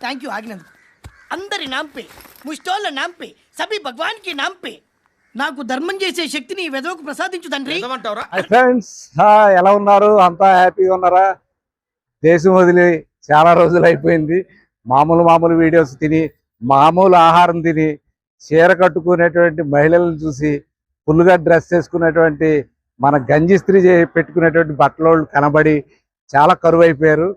Thank you ఆగినందుకు అందరి నాంపే ముష్టోళ్ళ నాంపే సభి భగవాన్కి నాంపే. నాకు ధర్మం చేసే శక్తిని ఈ వెదవకు ప్రసాదించు తండ్రి. హాయ్ ఫ్రెండ్స్ ఎలా ఉన్నారు? అంతా హ్యాపీగా ఉన్నారా? దేశం వదిలి చాలా రోజులు అయిపోయింది. మామూలు మామూలు వీడియోస్ తిని మామూలు ఆహారం తిని చీర కట్టుకునేటువంటి మహిళలను చూసి ఫుల్గా డ్రెస్ చేసుకునేటువంటి మన గంజి స్త్రీ పెట్టుకునేటువంటి బట్టలోళ్ళు కనబడి చాలా కరువు అయిపోయారు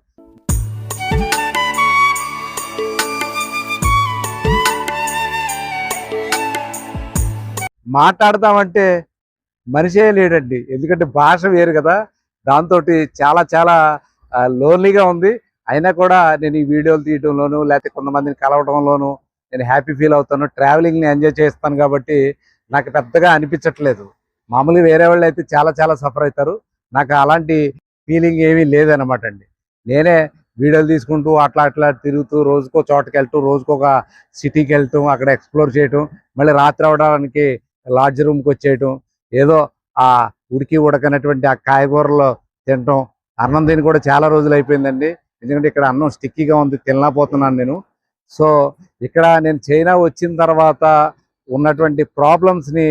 మాట్లాడతామంటే మనిషే లేడండి. ఎందుకంటే భాష వేరు కదా. దాంతో చాలా చాలా లోన్లీగా ఉంది. అయినా కూడా నేను ఈ వీడియోలు తీయడంలోను లేకపోతే కొంతమందిని కలవడంలోను నేను హ్యాపీ ఫీల్ అవుతాను. ట్రావెలింగ్ని ఎంజాయ్ చేస్తాను కాబట్టి నాకు పెద్దగా అనిపించట్లేదు. మామూలుగా వేరే వాళ్ళు అయితే చాలా చాలా సఫర్ అవుతారు. నాకు అలాంటి ఫీలింగ్ ఏమీ లేదనమాట అండి. నేనే వీడియోలు తీసుకుంటూ అట్లా అట్లా తిరుగుతూ రోజుకో చోటకి వెళ్తూ రోజుకొక సిటీకి వెళ్తూ అక్కడ ఎక్స్ప్లోర్ చేయటం మళ్ళీ రాత్రి అవడానికి లాడ్జ్ రూమ్కి వచ్చేయటం ఏదో ఆ ఉడికి ఉడకనటువంటి ఆ కాయగూరలు తినటం అన్నం తిని కూడా చాలా రోజులు అయిపోయిందండి. ఎందుకంటే ఇక్కడ అన్నం స్టిక్కీగా ఉంది తినలేకపోతున్నాను నేను. సో ఇక్కడ నేను చైనా వచ్చిన తర్వాత ఉన్నటువంటి ప్రాబ్లమ్స్ని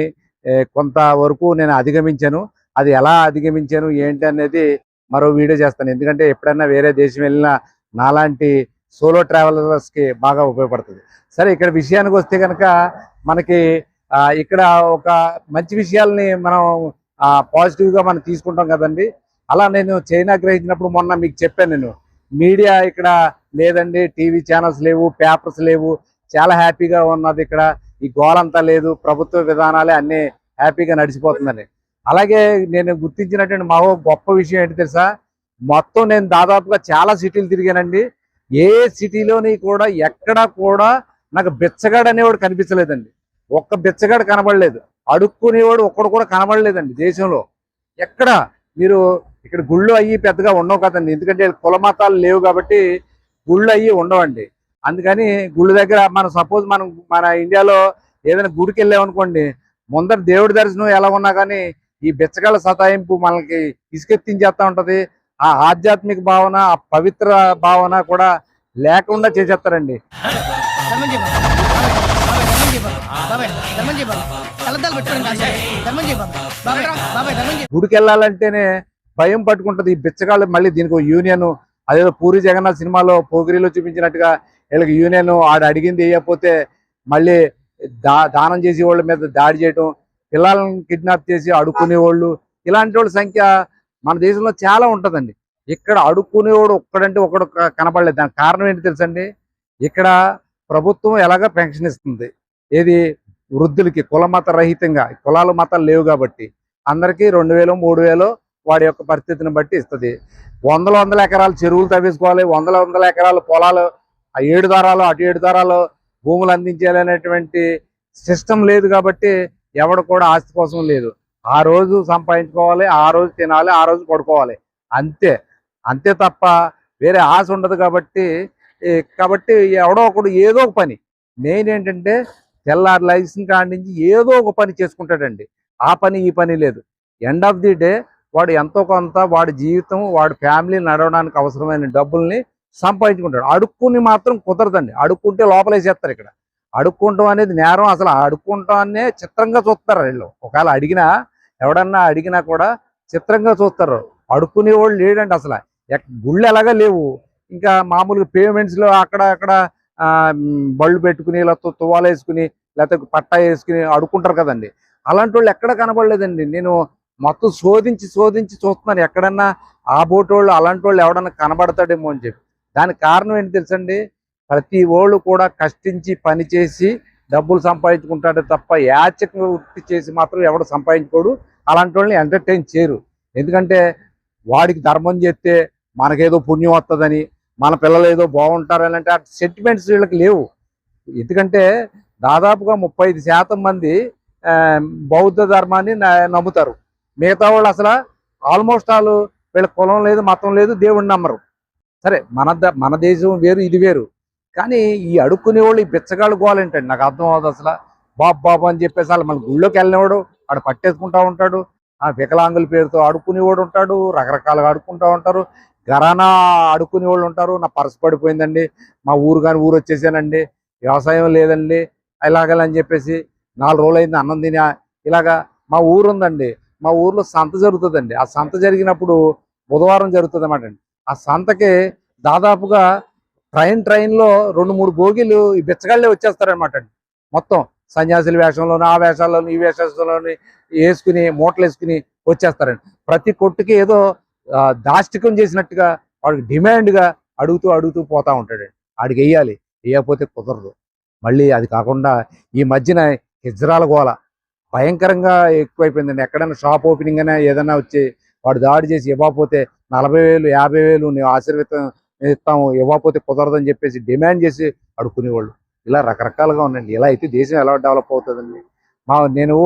కొంతవరకు నేను అధిగమించాను. అది ఎలా అధిగమించాను ఏంటి అనేది మరో వీడియో చేస్తాను. ఎందుకంటే ఎప్పుడైనా వేరే దేశం వెళ్ళినా నాలాంటి సోలో ట్రావెలర్స్కి బాగా ఉపయోగపడుతుంది. సరే ఇక్కడ విషయానికి వస్తే కనుక మనకి ఇక్కడ ఒక మంచి విషయాల్ని మనం పాజిటివ్గా మనం తీసుకుంటాం కదండి. అలా నేను చైనా గ్రహించినప్పుడు మొన్న మీకు చెప్పాను నేను. మీడియా ఇక్కడ లేదండి టీవీ ఛానల్స్ లేవు పేపర్స్ లేవు. చాలా హ్యాపీగా ఉన్నది ఇక్కడ. ఈ గోలంతా లేదు ప్రభుత్వ విధానాలే అన్ని హ్యాపీగా నడిచిపోతుందని. అలాగే నేను గుర్తించినటువంటి మా గొప్ప విషయం ఏంటి తెలుసా? మొత్తం నేను దాదాపుగా చాలా సిటీలు తిరిగానండి. ఏ సిటీలోని కూడా ఎక్కడా కూడా నాకు బిచ్చగాడు అనేవాడు కనిపించలేదండి. ఒక్క బిచ్చగాడు కనబడలేదు. అడుక్కునేవాడు ఒక్కడు కూడా కనబడలేదండి దేశంలో. ఎక్కడ? మీరు ఇక్కడ గుళ్ళు అయ్యి పెద్దగా ఉండవు కదండి. ఎందుకంటే కుల మతాలు లేవు కాబట్టి గుళ్ళు అయ్యి ఉండవండి. అందుకని గుళ్ళ దగ్గర మనం సపోజ్ మనం మన ఇండియాలో ఏదైనా గుడికి వెళ్ళామనుకోండి ముందర దేవుడి దర్శనం ఎలా ఉన్నా కానీ ఈ బిచ్చగాళ్ళ సతాయింపు మనకి ఇసుకెత్తించేస్తా ఉంటుంది. ఆ ఆధ్యాత్మిక భావన ఆ పవిత్ర భావన కూడా లేకుండా చేసేస్తారండి. ధర్మం చేయ కాదు ధర్మం చేయ బాబాయ్ బాబాయ్ ధర్మం చేయ. గుడికి వెళ్ళాలంటేనే భయం పట్టుకుంటది ఈ బిచ్చగాళ్ళు మళ్ళీ దీనికి ఒక యూనియన్. అదేదో పూరి జగన్నాథ్ సినిమాలో పోగిరిలో చూపించినట్టుగా వీళ్ళకి యూనియన్ ఆడు అడిగింది వేయకపోతే మళ్ళీ దా దానం చేసే వాళ్ళ మీద దాడి చేయటం పిల్లలను కిడ్నాప్ చేసి అడుక్కునేవాళ్ళు. ఇలాంటి వాళ్ళ సంఖ్య మన దేశంలో చాలా ఉంటుందండి. ఇక్కడ అడుక్కునేవాడు ఒక్కడంటే ఒకడు కనపడలేదు. దానికి కారణం ఏంటి తెలుసండి? ఇక్కడ ప్రభుత్వం ఎలాగ పెన్షన్ ఇస్తుంది? ఏది వృద్ధులకి కుల మత రహితంగా కులాలు మతాలు లేవు కాబట్టి అందరికీ రెండు వేలు మూడు వేలు వాడి యొక్క పరిస్థితిని బట్టి ఇస్తుంది. వందల వందల ఎకరాలు చెరువులు తవ్వేసుకోవాలి వందల వందల ఎకరాలు పొలాలు ఆ ఏడు దారాలు అటు ఏడు దారాలు భూములు అందించాలనేటువంటి సిస్టమ్ లేదు కాబట్టి ఎవడు కూడా ఆస్తి కోసం లేదు. ఆ రోజు సంపాదించుకోవాలి ఆ రోజు తినాలి ఆ రోజు పడుకోవాలి. అంతే. అంతే తప్ప వేరే ఆశ ఉండదు కాబట్టి కాబట్టి ఎవడో ఒకడు ఏదో ఒక పని. మెయిన్ ఏంటంటే తెల్లారి లైసెన్స్ కాడించి నుంచి ఏదో ఒక పని చేసుకుంటాడండి. ఆ పని ఈ పని లేదు. ఎండ్ ఆఫ్ ది డే వాడు ఎంతో కొంత వాడి జీవితం వాడి ఫ్యామిలీ నడవడానికి అవసరమైన డబ్బుల్ని సంపాదించుకుంటాడు. అడుక్కుని మాత్రం కుదరదండి. అడుక్కుంటే లోపలేసేస్తారు ఇక్కడ. అడుక్కుంటాం అనేది నేరం అసలు. అడుక్కుంటానే చిత్రంగా చూస్తారు వీళ్ళు. ఒకవేళ అడిగినా ఎవడన్నా అడిగినా కూడా చిత్రంగా చూస్తారు. అడుక్కునే వాళ్ళు లేడండి అసలు. గుళ్ళు ఎలాగా లేవు. ఇంకా మామూలుగా పేమెంట్స్లో అక్కడ అక్కడ బళ్ళు పెట్టుకుని ఇలా తు- లేకపోతే పట్టా వేసుకుని అడుక్కుంటారు కదండి. అలాంటి వాళ్ళు ఎక్కడ కనబడలేదండి. నేను మొత్తం శోధించి శోధించి చూస్తున్నాను. ఎక్కడన్నా ఆ బోటు వాళ్ళు అలాంటి వాళ్ళు ఎవడన్నా కనబడతాడేమో అని చెప్పి. దానికి కారణం ఏంటి తెలుసండి? ప్రతి వాళ్ళు కూడా కష్టించి పని చేసి డబ్బులు సంపాదించుకుంటాడే తప్ప యాచక వృత్తి చేసి మాత్రం ఎవడు సంపాదించుకోడు. అలాంటి వాళ్ళని ఎంటర్టైన్ చేయరు. ఎందుకంటే వాడికి ధర్మం చేస్తే మనకేదో పుణ్యం వస్తుందని మన పిల్లలు ఏదో బాగుంటారని అంటే ఆ సెంటిమెంట్స్ వీళ్ళకి లేవు. ఎందుకంటే దాదాపుగా ముప్పై ఐదు శాతం మంది ఆ, బౌద్ధ ధర్మాన్ని న- నమ్ముతారు. మిగతా వాళ్ళు అసలు ఆల్మోస్ట్ ఆల్ వీళ్ళ కులం లేదు మతం లేదు దేవుడిని నమ్మరు. సరే మన ద- మన దేశం వేరు ఇది వేరు. కానీ ఈ అడుక్కునే వాళ్ళు ఈ బిచ్చగాళ్ళు గోలేంటండి. నాకు అర్థం అవ్వదు అసలు. బాబు బాబు అని చెప్పేసి వాళ్ళు మన గుళ్ళోకి వెళ్ళినవాడు వాడు పట్టేసుకుంటా ఉంటాడు. ఆ వికలాంగుల పేరుతో అడుక్కునేవాడు ఉంటాడు రకరకాలుగా ఆడుకుంటూ ఉంటారు. గరానా ఆడుకునే వాళ్ళు ఉంటారు. నా పర్సు పడిపోయిందండి. మా ఊరు కానీ ఊరు వచ్చేసానండి. వ్యవసాయం లేదండి. ఇలాగలని చెప్పేసి నాలుగు రోజులు అయింది అన్నం తినా ఇలాగా మా ఊరు ఉందండి మా ఊర్లో సంత జరుగుతుందండి. ఆ సంత జరిగినప్పుడు బుధవారం జరుగుతుంది అన్నమాట అండి. ఆ సంతకి దాదాపుగా ట్రైన్ ట్రైన్లో రెండు మూడు బోగీలు ఈ బిచ్చగాళ్ళే వచ్చేస్తారనమాట అండి. మొత్తం సన్యాసుల వేషంలోని ఆ వేషాల్లోని ఈ వేషాల్లోని వేసుకుని మూటలు వేసుకుని వచ్చేస్తారండి. ప్రతి కొట్టుకి ఏదో దాష్టికం చేసినట్టుగా వాడికి డిమాండ్గా అడుగుతూ అడుగుతూ పోతా ఉంటాడండి. ఆడికి వెయ్యాలి వేయకపోతే కుదరదు. మళ్ళీ అది కాకుండా ఈ మధ్యన హిజ్రాల గోల. భయంకరంగా ఎక్కువైపోయిందండి. ఎక్కడైనా షాప్ ఓపెనింగ్ అయినా ఏదైనా వచ్చి వాడు దాడి చేసి ఇవ్వకపోతే నలభై వేలు యాభై వేలు నేను ఆశీర్వితం ఇస్తాము ఇవ్వకపోతే కుదరదని చెప్పేసి డిమాండ్ చేసి అడుక్కునేవాళ్ళు ఇలా రకరకాలుగా ఉందండి ఇలా అయితే దేశం ఎలా డెవలప్ అవుతుందండి? మా నేను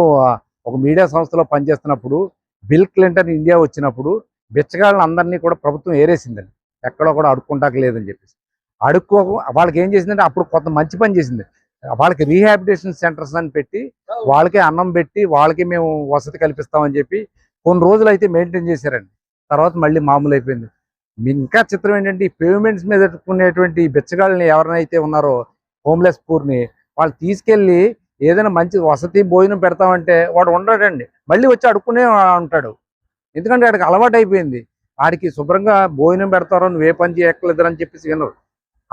ఒక మీడియా సంస్థలో పనిచేస్తున్నప్పుడు బిల్ క్లింటన్ ఇండియా వచ్చినప్పుడు బిచ్చగాళ్ళని అందరినీ కూడా ప్రభుత్వం ఏరేసిందండి. ఎక్కడో కూడా అడుక్కుంటాక లేదని చెప్పేసి. అడుక్కో వాళ్ళకి ఏం చేసిందంటే అప్పుడు కొంత మంచి పని చేసింది. వాళ్ళకి రీహాబిటేషన్ సెంటర్స్ అని పెట్టి వాళ్ళకి అన్నం పెట్టి వాళ్ళకి మేము వసతి కల్పిస్తామని చెప్పి కొన్ని రోజులు అయితే మెయింటైన్ చేశారండి. తర్వాత మళ్ళీ మామూలు అయిపోయింది. ఇంకా చిత్రం ఏంటంటే ఈ పేమెంట్స్ మీద పెట్టుకునేటువంటి ఈ బిచ్చగాళ్ళని ఎవరినైతే ఉన్నారో హోమ్లెస్ పూర్ని వాళ్ళు తీసుకెళ్ళి ఏదైనా మంచి వసతి భోజనం పెడతామంటే వాడు ఉండడండి. మళ్ళీ వచ్చి అడుక్కునే ఉంటాడు. ఎందుకంటే వాడికి అలవాటు అయిపోయింది వాడికి శుభ్రంగా భోజనం పెడతారో నువ్వు పని చేయక్కర్లేదు అని చెప్పేసి వినరు.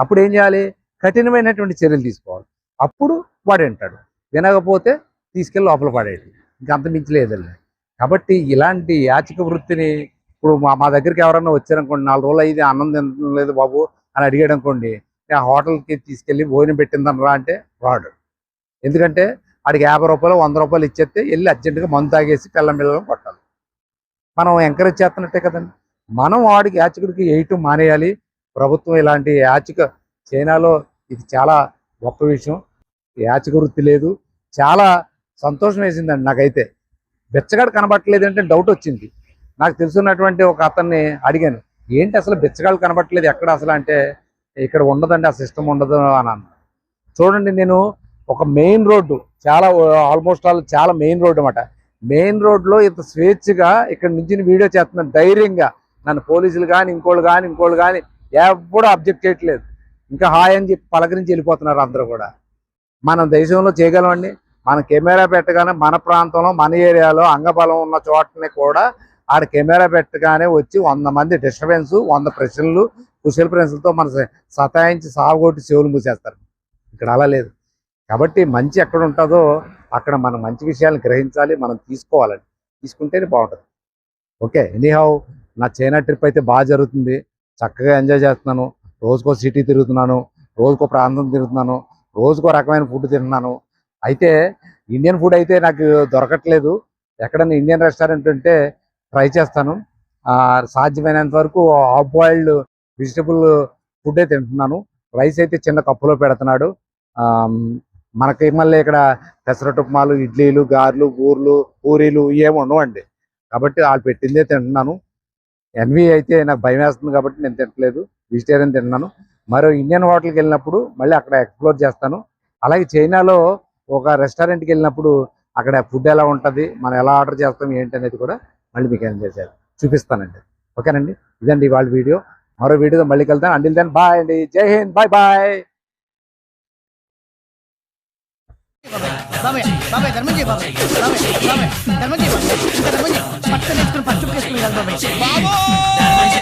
అప్పుడు ఏం చేయాలి? కఠినమైనటువంటి చర్యలు తీసుకోవాలి. అప్పుడు వాడు వింటాడు. వినకపోతే తీసుకెళ్ళి లోపల పడేది ఇంకంత అంత కాబట్టి ఇలాంటి యాచక వృత్తిని ఇప్పుడు మా మా దగ్గరికి ఎవరన్నా వచ్చారనుకోండి నాలుగు రోజులు అయితే అన్నం తినడం లేదు బాబు అని అడిగాడు అనుకోండి ఆ హోటల్కి తీసుకెళ్ళి భోజనం పెట్టిందని రా అంటే రాడు. ఎందుకంటే వాడికి యాభై రూపాయలు వంద రూపాయలు ఇచ్చేస్తే వెళ్ళి అర్జెంటుగా మందు తాగేసి పిల్లం పిల్లలు కొట్టాలి. మనం ఎంకరేజ్ చేస్తున్నట్టే కదండి. మనం వాడికి యాచకుడికి వేయటం మానేయాలి ప్రభుత్వం ఇలాంటి యాచిక చైనాలో ఇది చాలా గొప్ప విషయం. యాచక వృత్తి లేదు. చాలా సంతోషం వేసిందండి నాకైతే. బెచ్చగాడు కనబట్టలేదు అంటే డౌట్ వచ్చింది. నాకు తెలుసున్నటువంటి ఒక అతన్ని అడిగాను ఏంటి అసలు బెచ్చగాళ్ళు కనబట్టలేదు? ఎక్కడ అసలు అంటే ఇక్కడ ఉండదండి ఆ సిస్టమ్ ఉండదు అని అన్నాను. చూడండి నేను ఒక మెయిన్ రోడ్డు చాలా ఆల్మోస్ట్ ఆల్ చాలా మెయిన్ రోడ్డు అనమాట మెయిన్ రోడ్లో ఇంత స్వేచ్ఛగా ఇక్కడ నుంచి వీడియో చేస్తున్నాను ధైర్యంగా. నన్ను పోలీసులు కానీ ఇంకోళ్ళు కానీ ఇంకోళ్ళు కానీ ఎప్పుడు అబ్జెక్ట్ చేయట్లేదు. ఇంకా హాయ్ అని చెప్పి పలకరించి వెళ్ళిపోతున్నారు అందరూ కూడా. మనం దేశంలో చేయగలమండి. మన కెమెరా పెట్టగానే మన ప్రాంతంలో మన ఏరియాలో అంగబలం ఉన్న చోటని కూడా ఆడ కెమెరా పెట్టగానే వచ్చి వంద మంది డిస్టర్బెన్స్ వంద ప్రశ్నలు కుశల ప్రశ్నలతో మన సతాయించి సాగుగొట్టి చెవులు మూసేస్తారు. ఇక్కడ అలా లేదు. కాబట్టి మంచి ఎక్కడ ఉంటుందో అక్కడ మనం మంచి విషయాలను గ్రహించాలి మనం తీసుకోవాలండి. తీసుకుంటేనే బాగుంటుంది. ఓకే ఎనీహౌ నా చైనా ట్రిప్ అయితే బాగా జరుగుతుంది. చక్కగా ఎంజాయ్ చేస్తున్నాను. రోజుకో సిటీ తిరుగుతున్నాను. రోజుకో ప్రాంతం తిరుగుతున్నాను. రోజుకో రకమైన ఫుడ్ తింటున్నాను. అయితే ఇండియన్ ఫుడ్ అయితే నాకు దొరకట్లేదు. ఎక్కడైనా ఇండియన్ రెస్టారెంట్ ఉంటే ట్రై చేస్తాను. ఆ, సాధ్యమైనంత వరకు హాఫ్ బాయిల్డ్ వెజిటబుల్ ఫుడ్డే తింటున్నాను. రైస్ అయితే చిన్న కప్పులో పెడుతున్నాడు. మనకి మళ్ళీ ఇక్కడ పెసరట్టు ఉప్మాలు ఇడ్లీలు గారెలు బూర్లు పూరీలు ఏమి ఉండవండి. కాబట్టి వాళ్ళు పెట్టిందే తింటున్నాను. ఎన్వి అయితే నాకు భయం వేస్తుంది కాబట్టి నేను తినట్లేదు. వెజిటేరియన్ తిన్నాను. మరో ఇండియన్ హోటల్కి వెళ్ళినప్పుడు మళ్ళీ అక్కడ ఎక్స్ప్లోర్ చేస్తాను. అలాగే చైనాలో ఒక రెస్టారెంట్కి వెళ్ళినప్పుడు అక్కడ ఫుడ్ ఎలా ఉంటుంది మనం ఎలా ఆర్డర్ చేస్తాం ఏంటి అనేది కూడా మళ్ళీ మీకు ఏం చేశారు చూపిస్తానండి. ఓకేనండి? ఇదండి ఇవాళ వీడియో. మరో వీడియోతో మళ్ళీ కలుద్దాం. అండిల్ దెన్ బాయ్ అండి. జై హింద్. బాయ్ బాయ్ బాబాయ్ బాబాయ్ ధర్మం చేయి బాబాయ్ బాబాయ్ బాబాయ్ ధర్మం చేయి బాబాయ్ ఇంకా ధర్మం చేయి పట్టుకొని వేసుకుని పట్టు వేసుకుని బాబాయ్